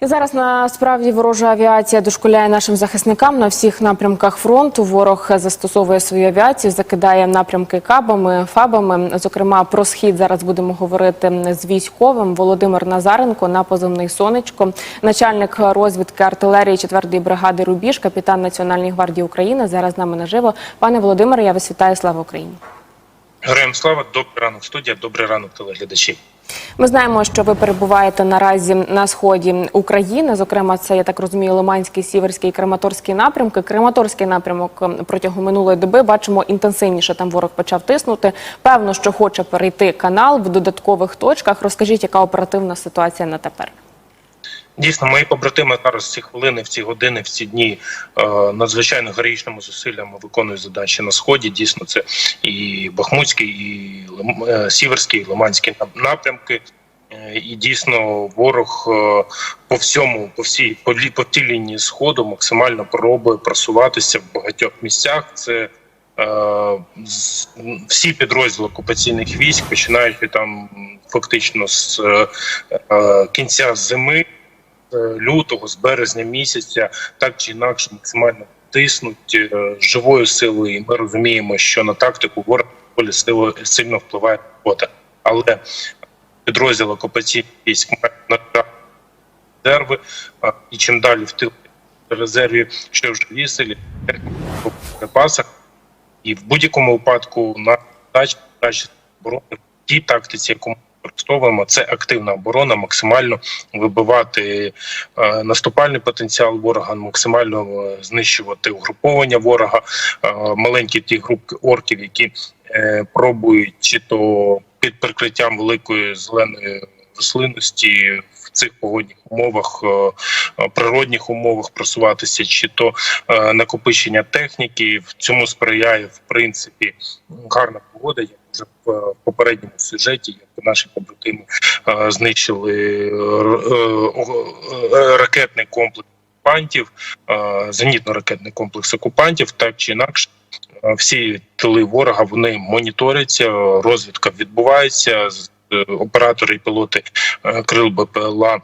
І зараз насправді ворожа авіація дошкуляє нашим захисникам на всіх напрямках фронту. Ворог застосовує свою авіацію, закидає напрямки кабами, фабами. Зокрема, про схід зараз будемо говорити з військовим Володимир Назаренко на позивний сонечко, начальник розвідки артилерії 4-ї бригади Рубіж, капітан Національної гвардії України. Зараз з нами наживо. Пане Володимире, я вас вітаю. Слава Україні. Героям слава, добрий ранок студія, добрий ранок телеглядачі. Ми знаємо, що ви перебуваєте наразі на сході України. Зокрема, це я так розумію, Лиманський, Сіверський, і Краматорський напрямки. Краматорський напрямок протягом минулої доби бачимо інтенсивніше. Там ворог почав тиснути. Певно, що хоче перейти канал в додаткових точках. Розкажіть, яка оперативна ситуація на тепер? Дійсно, мої побратими зараз ці хвилини, в ці години, в ці дні е, надзвичайно героїчними зусиллями виконують задачі на сході. Дійсно, це і Бахмутський, і е, Сіверський, і Лиманський напрямки. Е, І дійсно ворог по всьому, по всій по, по тій лінії сходу максимально пробує просуватися в багатьох місцях. Це всі підрозділи окупаційних військ, починаючи там фактично з кінця зими, лютого, з березня місяця, так чи інакше максимально тиснуть е, живою силою. І ми розуміємо, що на тактику ворог доволі сило- сильно впливає робота. Але підрозділ окупаційних військ має на резерви, і чим далі в тил резервів, що в живій силі, в припасах, і в будь-якому випадку на дачі дачі оборони в тій тактиці, яку використовуємо, це активна оборона, максимально вибивати е, наступальний потенціал ворога, максимально е, знищувати угруповання ворога, е, маленькі ті групки орків, які пробують чи то під прикриттям великої зеленої рослинності в цих погодних умовах, природних умовах просуватися, чи то накопичення техніки. В цьому сприяє в принципі гарна погода. Вже в попередньому сюжеті, як наші побратими е, знищили е, е, ракетний комплекс окупантів, зенітно-ракетний комплекс окупантів, так чи інакше. Всі тили ворога вони моніторяться, розвідка відбувається. Оператори і пілоти крил БПЛА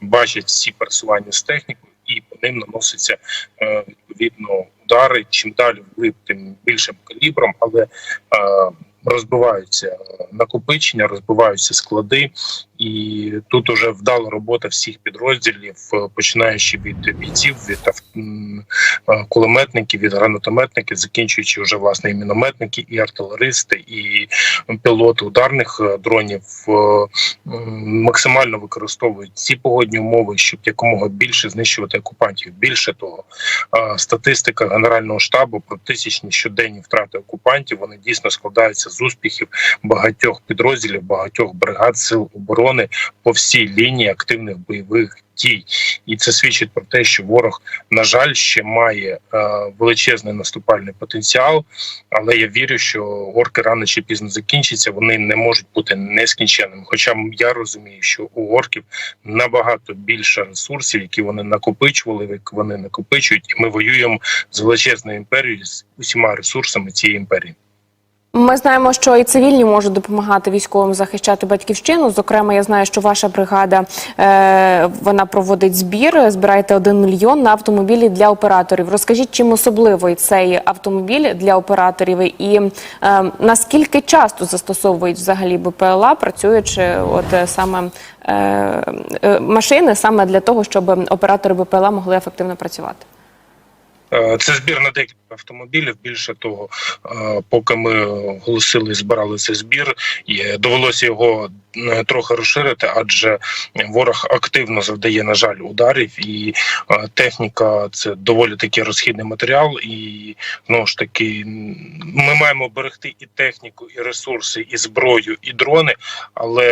бачать всі пересування з технікою, і по ним наносяться відповідно удари. Чим далі вглиб, тим більшим калібром, але розбиваються е, накопичення, розбиваються склади, і тут уже вдала робота всіх підрозділів, е, починаючи від бійців, від е, кулеметників, від гранатометників, закінчуючи вже власне і мінометники, і артилеристи, і пілоти ударних дронів максимально використовують ці погодні умови, щоб якомога більше знищувати окупантів. Більше того, статистика генерального штабу про тисячні щоденні втрати окупантів вони дійсно складаються з успіхів багатьох підрозділів, багатьох бригад сил оборони по всій лінії активних бойових дій, і це свідчить про те, що ворог, на жаль, ще має е, величезний наступальний потенціал. Але я вірю, що орки рано чи пізно закінчаться. Вони не можуть бути нескінченними. Хоча я розумію, що у орків набагато більше ресурсів, які вони накопичували, як вони накопичують, і ми воюємо з величезною імперією з усіма ресурсами цієї імперії. Ми знаємо, що і цивільні можуть допомагати військовим захищати батьківщину. Зокрема, я знаю, що ваша бригада е, вона проводить збір. Збираєте один мільйон на автомобілі для операторів. Розкажіть, чим особливий цей автомобіль для операторів, і е, наскільки часто застосовують взагалі БПЛА, працюючи от е, саме машини, саме для того, щоб оператори БПЛА могли ефективно працювати. Е, Це збір на декілька автомобілів. Більше того, е, поки ми оголосили і збирали цей збір, довелося його трохи розширити, адже ворог активно завдає, на жаль, ударів, і е, техніка це доволі таки розхідний матеріал. І знову ж таки, ми маємо берегти і техніку, і ресурси, і зброю, і дрони. Але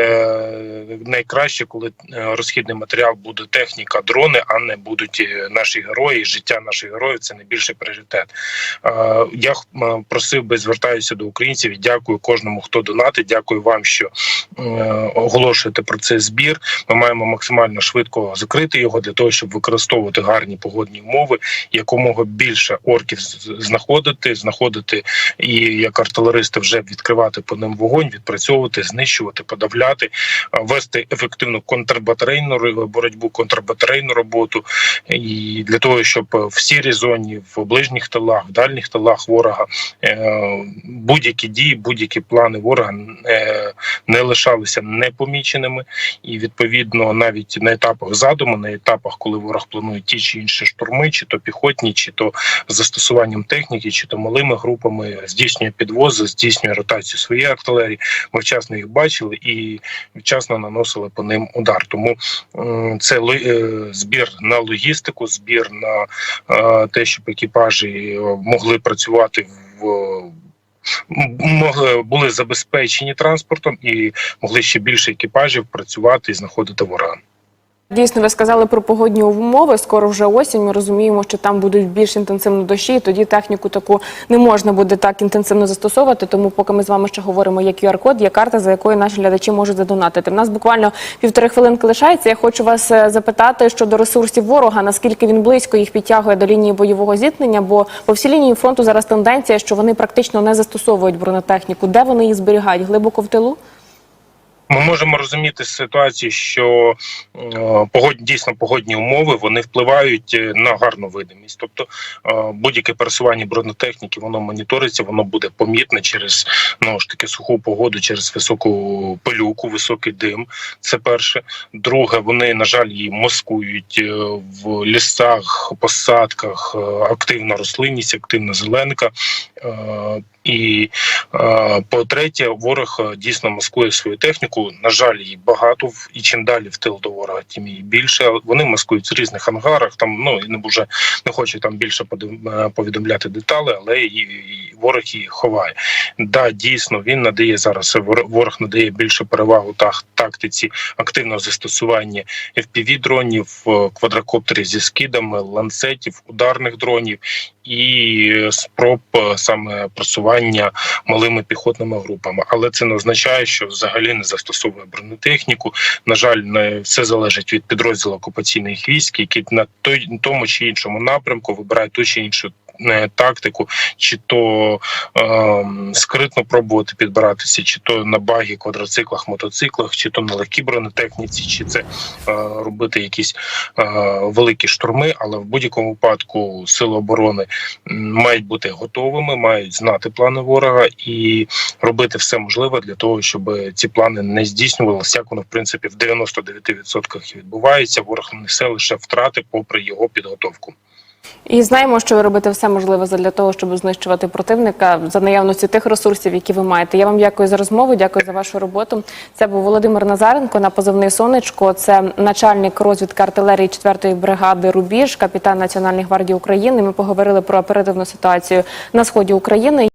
найкраще, коли е, розхідний матеріал буде техніка, дрони, а не будуть е, наші герої, життя наших героїв це найбільший пріоритет. Е, Я просив би звертаюся до українців і дякую кожному, хто донатить. Дякую вам, що е, оголошуєте про цей збір. Ми маємо максимально швидко закрити його для того, щоб використовувати гарні погодні умови, якомога більше орків знаходити, знаходити і як артилеристи вже відкривати по ним вогонь, відпрацьовувати, знищувати, подавляти, вести ефективну контрбатарейну боротьбу, контрбатарейну роботу, і для того, щоб в сірій зоні, в ближніх тилах, в дальніх тилах ворога е, будь-які дії, будь-які плани ворога е, не лишалися непоміченими, і відповідно навіть на етапах задуму, на етапах, коли ворог планує ті чи інші штурми, чи то піхотні, чи то застосуванням техніки, чи то малими групами здійснює підвози, здійснює ротацію своєї артилерії. Ми вчасно їх бачили і вчасно наносили по ним удар. Тому це е, збір на логістику, збір на е, те, щоб екіпажі е, могли працювати в. Могли були забезпечені транспортом і могли ще більше екіпажів працювати і знаходити ворога. Дійсно, ви сказали про погодні умови. Скоро вже осінь. Ми розуміємо, що там будуть більш інтенсивно дощі. і Тоді техніку таку не можна буде так інтенсивно застосовувати. Тому, поки ми з вами ще говоримо, є QR-код, є карта, за якою наші глядачі можуть задонатити. У нас буквально півтори хвилинки лишається. Я хочу вас е, запитати щодо ресурсів ворога, наскільки він близько їх підтягує до лінії бойового зіткнення. Бо по всій лінії фронту зараз тенденція, що вони практично не застосовують бронетехніку. Де вони її зберігають? Глибоко в тилу? Ми можемо розуміти ситуацію, що е, погодні дійсно погодні умови вони впливають е, на гарну видимість. Тобто е, будь-яке пересування бронетехніки, воно моніториться, воно буде помітне через ну ж таки суху погоду, через високу пилюку, високий дим. Це перше. Друге, вони на жаль її маскують в лісах, посадках, активна рослинність, активна зеленка. І е, по-третє, ворог е, дійсно маскує свою техніку. На жаль, її багато і чим далі в тил до ворога, тим її більше. Вони маскують в різних ангарах. Там ну і не вже не хочу там більше е, повідомляти деталі, але її. Ворог її ховає. Да, дійсно він надає зараз. вор- Ворог надає більше перевагу так, тактиці активного застосування fpv дронів, е, квадрокоптерів зі скидами, ланцетів, ударних дронів і е, спроб е, саме просування малими піхотними групами. Але це не означає, що взагалі не застосовує бронетехніку. На жаль, не все залежить від підрозділу окупаційних військ, які на той тому чи іншому напрямку вибирають ту чи іншу. Е, Тактику, чи то е, скритно пробувати підбиратися, чи то на багі, квадроциклах, мотоциклах, чи то на легкій бронетехніці, чи це е, робити якісь е, великі штурми. Але в будь-якому випадку сили оборони мають бути готовими, мають знати плани ворога і робити все можливе для того, щоб ці плани не здійснювалися. Як воно в принципі в 99% і відбувається. Ворог несе лише втрати, попри його підготовку. І знаємо, що ви робите все можливе для того, щоб знищувати противника за наявності тих ресурсів, які ви маєте. Я вам дякую за розмову, дякую за вашу роботу. Це був Володимир Назаренко на позивний сонечко. Це начальник розвідки артилерії 4-ї бригади Рубіж, капітан Національної гвардії України. Ми поговорили про оперативну ситуацію на сході України.